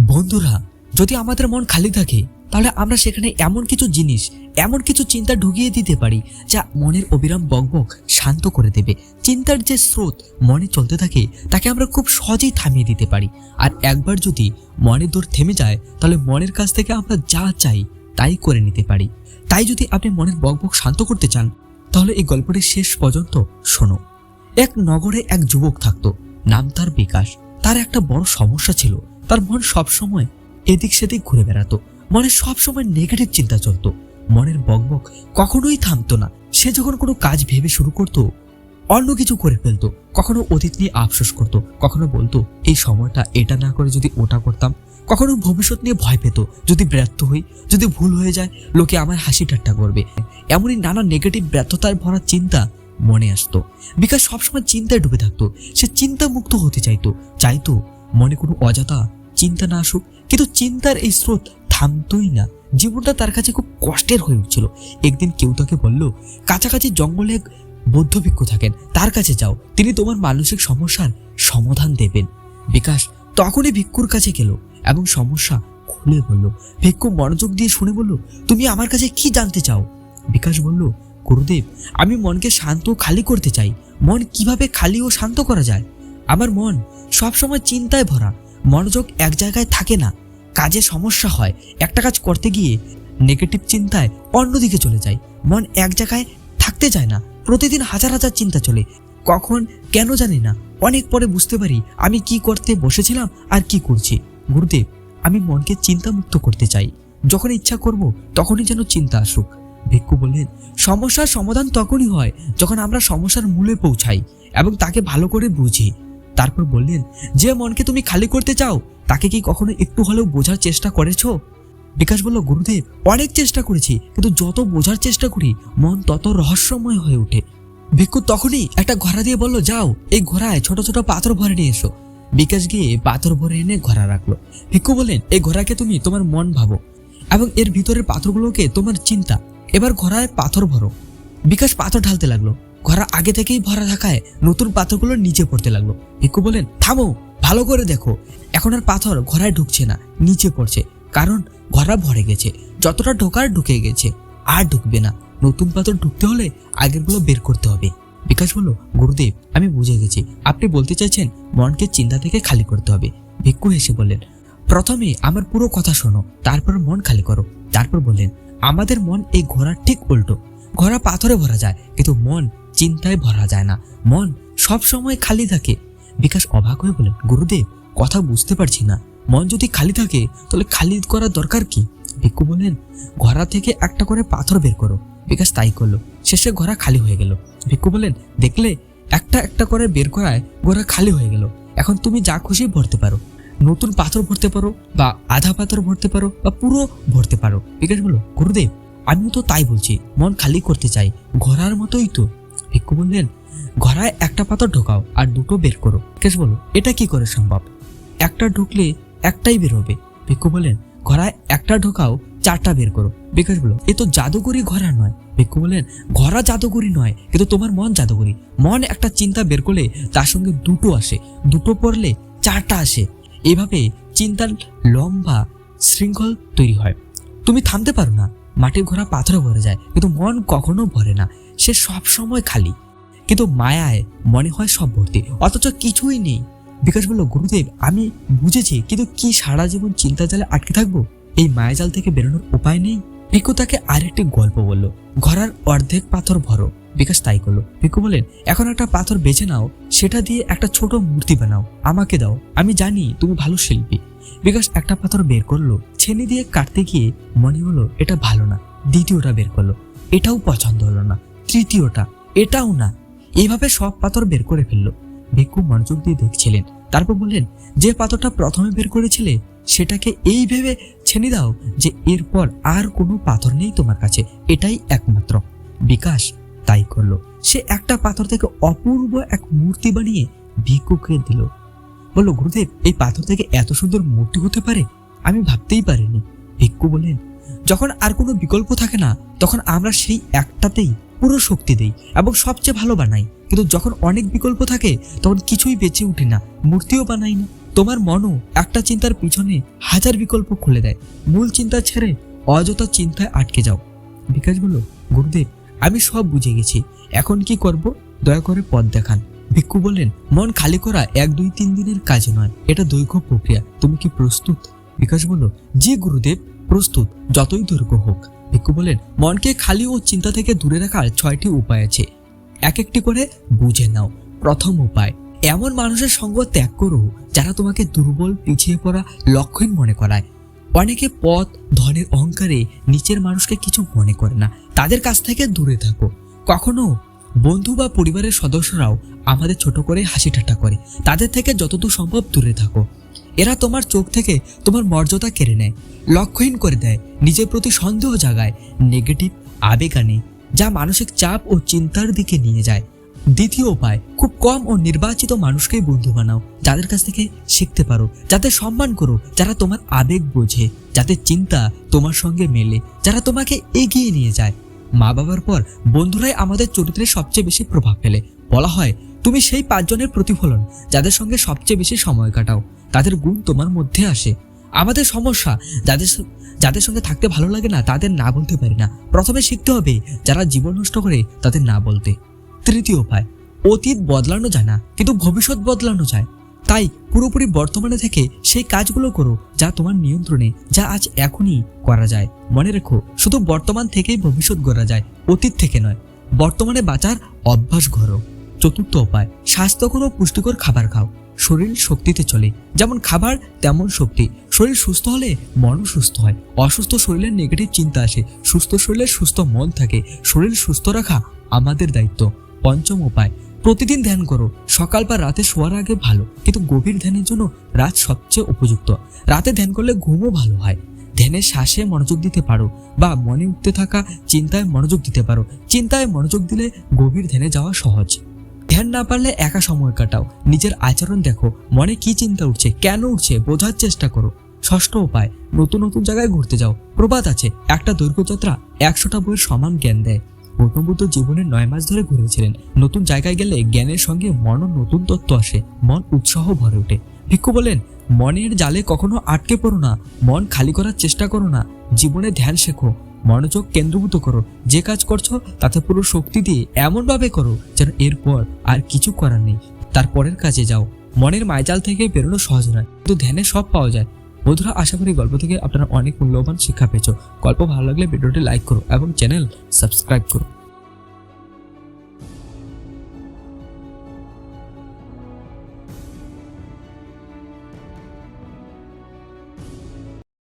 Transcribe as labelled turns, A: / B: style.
A: বন্ধুরা, যদি আমাদের মন খালি থাকে, তাহলে আমরা সেখানে এমন কিছু জিনিস, এমন কিছু চিন্তা ঢুকিয়ে দিতে পারি, যা মনের অবিরাম বকবক শান্ত করে দেবে। চিন্তার যে স্রোত মনে চলতে থাকে, তাকে আমরা খুব সহজেই থামিয়ে দিতে পারি। আর একবার যদি মনের দৌড় থেমে যায়, তাহলে মনের কাছ থেকে আমরা যা চাই, তাই করে নিতে পারি। তাই যদি আপনি মনের বকবক শান্ত করতে চান, তাহলে এই গল্পটি শেষ পর্যন্ত শোনো। এক নগরে এক যুবক থাকতো, নাম তার বিকাশ। তার একটা বড় সমস্যা ছিল। তার মন সবসময় এদিক সেদিক ঘুরে বেড়াতো। মনে সবসময় নেগেটিভ চিন্তা চলতো। মনের বকবক কখনোই থামতো না। সে যখন কোনো কাজ ভেবে শুরু করতো, অন্য কিছু করে ফেলতো, কখনো অতীত নিয়ে আফসোস করতো, কখনো বলতো, এই সময়টা এটা না করে যদি ওটা করতাম। কখনো ভবিষ্যৎ নিয়ে ভয় পেত, যদি ব্যর্থ হই, যদি ভুল হয়ে যায়, লোকে আমার হাসি ঠাট্টা করবে। এমনই নানা নেগেটিভ ব্যর্থতার ভরা চিন্তা মনে আসতো। বিকাশ সবসময় চিন্তায় ডুবে থাকতো। সে চিন্তা মুক্ত হতে চাইতো চাইতো মনে কোনো অযথা চিন্তা না আসুক, কিন্তু চিন্তার এই স্রোত থামতোই না। জীবনটা তার কাছে খুব কষ্টের হয়ে উঠছিল। একদিন কেউ তাকে বলল, কাছাকাছি জঙ্গলে এক বৌদ্ধ ভিক্ষু থাকেন, তার কাছে যাও। তিনি তোমার মানসিক সমস্যার সমাধান দেবেন। বিকাশ তখনই ভিক্ষুর কাছে গেল এবং সমস্যা খুলে বলল, ভিক্ষু মনোযোগ দিয়ে শুনে বলল, তুমি আমার কাছে কি জানতে চাও? বিকাশ বলল, গুরুদেব, আমি মনকে শান্ত ও খালি করতে চাই। মন কীভাবে খালি ও শান্ত করা যায়? আমার মন সবসময় চিন্তায় ভরা। মনোযোগ এক জায়গায় থাকে না। কাজে সমস্যা হয়। একটা কাজ করতে গিয়ে নেগেটিভ চিন্তায় অন্যদিকে চলে যায়। মন এক জায়গায় থাকতে চায় না। প্রতিদিন হাজার হাজার চিন্তা চলে। কখন, কেন জানি না। অনেক পরে বুঝতে পারি আমি কি করতে বসেছিলাম আর কি করছি। গুরুদেব, আমি মনকে চিন্তামুক্ত করতে চাই। যখন ইচ্ছা করব, তখনই যেন চিন্তা আসুক। ভিক্ষু বললেন, সমস্যার সমাধান তখনই হয় যখন আমরা সমস্যার মূলে পৌঁছাই এবং তাকে ভালো করে বুঝি। তারপর বললেন, যে মনকে তুমি খালি করতে চাও, তাকে কি কখনো একটু হলেও বোঝার চেষ্টা করেছ? বিকাশ বলল, গুরুদেব, অনেক চেষ্টা করেছি, কিন্তু যত বোঝার চেষ্টা করি, মন তত রহস্যময় হয়ে ওঠে। ভিক্ষু তখনই একটা ঘোড়া দিয়ে বলল, যাও, এই ঘোড়ায় ছোট ছোট পাথর ভরে নিয়ে এসো। বিকাশ গিয়ে পাথর ভরে এনে ঘোড়া রাখল। ভিক্ষু বললেন, এই ঘোড়াকে তুমি তোমার মন ভাবো এবং এর ভিতরের পাথরগুলোকে তোমার চিন্তা। এবার ঘোড়ায় পাথর ভরো। বিকাশ পাথর ঢালতে লাগল। ঘোড়া আগে থেকেই ভরা থাকায় নতুন পাথরগুলো নিচে পড়তে লাগল। ভিক্ষু বলেন থামো, ভালো করে দেখো। এখন আর পাথর ঘোড়ায় ঢুকছে না, নিচে পড়ছে। কারণ ঘোড়া ভরে গেছে, যতটা ঢোকার ঢুকে গেছে, আর ঢুকবে না। নতুন পাথর ঢুকতে হলে আগেরগুলো বের করতে হবে। বিকাশ বলল, গুরুদেব, আমি বুঝে গেছি। আপনি বলতে চাইছেন মনকে চিন্তা থেকে খালি করতে হবে। ভিক্ষু হেসে বললেন, প্রথমে আমার পুরো কথা শোনো, তারপর মন খালি করো। তারপর বললেন, আমাদের মন এই ঘোড়ার ঠিক উল্টো। ঘোড়া পাথরে ভরা যায়, কিন্তু মন চিন্তায় ভরা যায় না। মন সব সময় খালি থাকে। বিকাশ অবাক হয়ে বলেন গুরুদেব, কথা বুঝতে পারছি না। মন যদি খালি থাকে, তাহলে খালি করার দরকার কি? ভিক্ষু বললেন, ঘোড়া থেকে একটা করে পাথর বের করো। বিকাশ তাই করল। শেষে ঘোড়া খালি হয়ে গেল। ভিক্ষু বললেন, দেখলে, একটা একটা করে বের করায় ঘোড়া খালি হয়ে গেল। এখন তুমি যা খুশি ভরতে পারো। নতুন পাথর ভরতে পারো বা আধা পাথর ভরতে পারো বা পুরো ভরতে পারো। বিকাশ বলল, গুরুদেব, আমিও তো তাই বলছি। মন খালি করতে চাই। ঘোড়ার মতোই তো। ভিক্ষু বললেন ঘোড়ায় একটা পাথর ঢোকাও আর দুটো বের করো। বিকাশ বলল, এটা কি করে সম্ভব? একটা ঢুকলে একটাই বের হবে। ভিক্ষু বললেন ঘোড়ায় একটা ঢোকাও, চারটা বের করো। বিকাশ বলল, এ তো জাদুকরি ঘোড়া নয়। ভিক্ষু বললেন, ঘোড়া জাদুকরি নয় কিন্তু তোমার মন জাদুকরি। মন একটা চিন্তা বের করলে তার সঙ্গে দুটো আসে, দুটো পড়লে চারটা আসে। এভাবে চিন্তার লম্বা শৃঙ্খল তৈরি হয়। তুমি থামতে পারো না। মাটির ঘোরা পাথরে ভরে যায়, কিন্তু মন কখনো ভরে না। সে সব সময় খালি। কিন্তু মায়ায় মনে হয় সব ভর্তি। অথচ কিছুই নেই। বিকাশ বলল, গুরুদেব, আমি বুঝেছি, কিন্তু কি সারা জীবন চিন্তা জালে আটকে থাকব? এই মায়াজাল থেকে বেরোনোর উপায় নেই? পিকু তাকে আরেকটি গল্প বলল, ঘোড়ার অর্ধেক পাথর ভরো। বিকাশ তাই করল। ভিক্ষু বলেন এখন একটা পাথর বেছে নাও, সেটা দিয়ে একটা ছোট মূর্তি বানাও, আমাকে দাও, আমি জানি তুমি ভালো শিল্পী। বিকাশ একটা পাথর বের করল ছেনি দিয়ে কাটতে গিয়ে মনে হলো, এটা ভালো না। দ্বিতীয়টা বের করল, এটাও পছন্দ হলো না। তৃতীয়টা, এটাও না। এভাবে সব পাথর বের করে ফেলল। ভিক্ষু মনোযোগ দিয়ে দেখছিলেন, তারপর বললেন, যে পাথরটা প্রথমে বের করেছিলে, সেটাকে এই ভেবে ছেনি দাও যে এরপর আর কোনো পাথর নেই তোমার কাছে, এটাই একমাত্র। বিকাশ তাই করল। সে একটা পাথর থেকে অপূর্ব এক মূর্তি বানিয়ে ভিক্ষুকে দিল। বলল, গুরুদেব, এই পাথর থেকে এত সুন্দর মূর্তি হতে পারে? আমি ভাবতেই পারিনি। ভিক্ষু বললেন, যখন আর কোনো বিকল্প থাকে না, তখন আমরা সেই একটাতেই পুরো শক্তি দেই এবং সবচেয়ে ভালো বানাই। কিন্তু যখন অনেক বিকল্প থাকে, তখন কিছুই বেঁচে উঠে না, মূর্তিও বানাই না। তোমার মনও একটা চিন্তার পিছনে হাজার বিকল্প খুলে দেয়। মূল চিন্তা ছেড়ে অযথা চিন্তায় আটকে যাও। বিকাশ বলল, গুরুদেব আমি সব বুঝে গেছি। এখন কি করব? দয়া করে পথ দেখান। ভিক্ষু বললেন, মন খালি করা এক, দুই, তিন দিনের কাজ নয়। এটা দৈর্ঘ্য প্রক্রিয়া। তুমি কি প্রস্তুত? বিকাশ বলল জি গুরুদেব, প্রস্তুত, যতই দৈর্ঘ্য হোক। ভিক্ষু বললেন, মনকে খালি ও চিন্তা থেকে দূরে রাখার ছয়টি উপায় আছে। এক একটি করে বুঝে নাও। প্রথম উপায়, এমন মানুষের সঙ্গ ত্যাগ করো, যারা তোমাকে দুর্বল, পিছিয়ে পড়া লক্ষণ মনে করায়। অনেকে পথ, ধনের অহংকারে নিচের মানুষকে কিছু মনে করে না। তাদের কাছ থেকে দূরে থাকো। কখনো বন্ধু বা পরিবারের সদস্যরাও আমাদের ছোট করে হাসি ঠাট্টা করে। তাদের থেকে যতদূর সম্ভব দূরে থাকো। এরা তোমার চোখ থেকে তোমার মর্যাদা কেড়ে নেয়, লক্ষ্যহীন করে দেয়, নিজের প্রতি সন্দেহ জাগায় নেগেটিভ আবেগ আনে, যা মানসিক চাপ ও চিন্তার দিকে নিয়ে যায়। দ্বিতীয় উপায়, খুব কম ও নির্বাচিত মানুষকেই বন্ধু বানাও, যাদের কাছ থেকে শিখতে পারো, যাদের সম্মান করো, যারা তোমার আবেগ বোঝে, যাদের চিন্তা তোমার সঙ্গে মেলে, যারা তোমাকে এগিয়ে নিয়ে যায়। মা বাবার পর বন্ধুরাই আমাদের চরিত্রে সবচেয়ে বেশি প্রভাব ফেলে। বলা হয়, তুমি সেই পাঁচজনের প্রতিফলন, যাদের সঙ্গে সবচেয়ে বেশি সময় কাটাও। তাদের গুণ তোমার মধ্যে আসে। আমাদের সমস্যা, যাদের যাদের সঙ্গে থাকতে ভালো লাগে না, তাদের না বলতে পারি না। প্রথমে শিখতে হবে, যারা জীবন নষ্ট করে, তাদের না বলতে। তৃতীয় উপায়, অতীত বদলানো যায় না, কিন্তু ভবিষ্যৎ বদলানো যায়। তাই পুরোপুরি বর্তমানে থেকে সেই কাজগুলো করো যা তোমার নিয়ন্ত্রণে, যা আজ এখনই করা যায়। মনে রেখো, শুধু বর্তমান থেকেই ভবিষ্যৎ গড়া যায়, অতীত থেকে নয়। বর্তমানে বাঁচার অভ্যাস গড়ো। চতুর্থ উপায় স্বাস্থ্যকর ও পুষ্টিকর খাবার খাও। শরীর শক্তিতে চলে। যেমন খাবার, তেমন শক্তি। শরীর সুস্থ হলে মনও সুস্থ হয়। অসুস্থ শরীরের নেগেটিভ চিন্তা আসে। সুস্থ শরীরের সুস্থ মন থাকে। শরীর সুস্থ রাখা আমাদের দায়িত্ব। পঞ্চম উপায় প্রতিদিন ধ্যান করো। সকাল বা রাতে শোয়ার আগে ভালো, কিন্তু গভীর ধ্যানের জন্য রাত সবচেয়ে উপযুক্ত। রাতে ধ্যান করলে ঘুমও ভালো হয়। ধ্যানের শ্বাসে মনোযোগ দিতে পারো বা মনে উঠতে থাকা চিন্তায় মনোযোগ দিতে পারো। চিন্তায় মনোযোগ দিলে গভীর ধ্যানে যাওয়া সহজ। ধ্যান না পারলে একা সময় কাটাও। নিজের আচরণ দেখো। মনে কি চিন্তা উঠছে, কেন উঠছে, বোঝার চেষ্টা করো। ষষ্ঠ উপায়, নতুন নতুন জায়গায় ঘুরতে যাও। প্রবাদ আছে, একটা দৈর্ঘ্যযাত্রা একশোটা বইয়ের সমান জ্ঞান দেয়। গৌতম বুদ্ধ জীবনের নয় মাস ধরে ঘুরেছিলেন। নতুন জায়গায় গেলে জ্ঞানের সঙ্গে মনও নতুন তত্ত্ব আসে। মন উৎসাহ ভরে ওঠে। ভিক্ষু বলেন, মনের জালে কখনো আটকে পড়ো না। মন খালি করার চেষ্টা করো না। জীবনে ধ্যান শেখো। মনোযোগ কেন্দ্রভূত করো। যে কাজ করছ, তাতে পুরো শক্তি দিয়ে এমনভাবে করো যেন এরপর আর কিছু করার নেই। তারপরের কাজে যাও। মনের মাইজাল থেকে বেরোনো সহজ নয়, কিন্তু ধ্যানে সব পাওয়া যায়। বন্ধুরা, আশা করি গল্প থেকে আপনারা অনেক মূল্যবান শিক্ষা পেয়েছ। গল্প ভালো লাগলে ভিডিওটি লাইক করো এবং চ্যানেল সাবস্ক্রাইব করো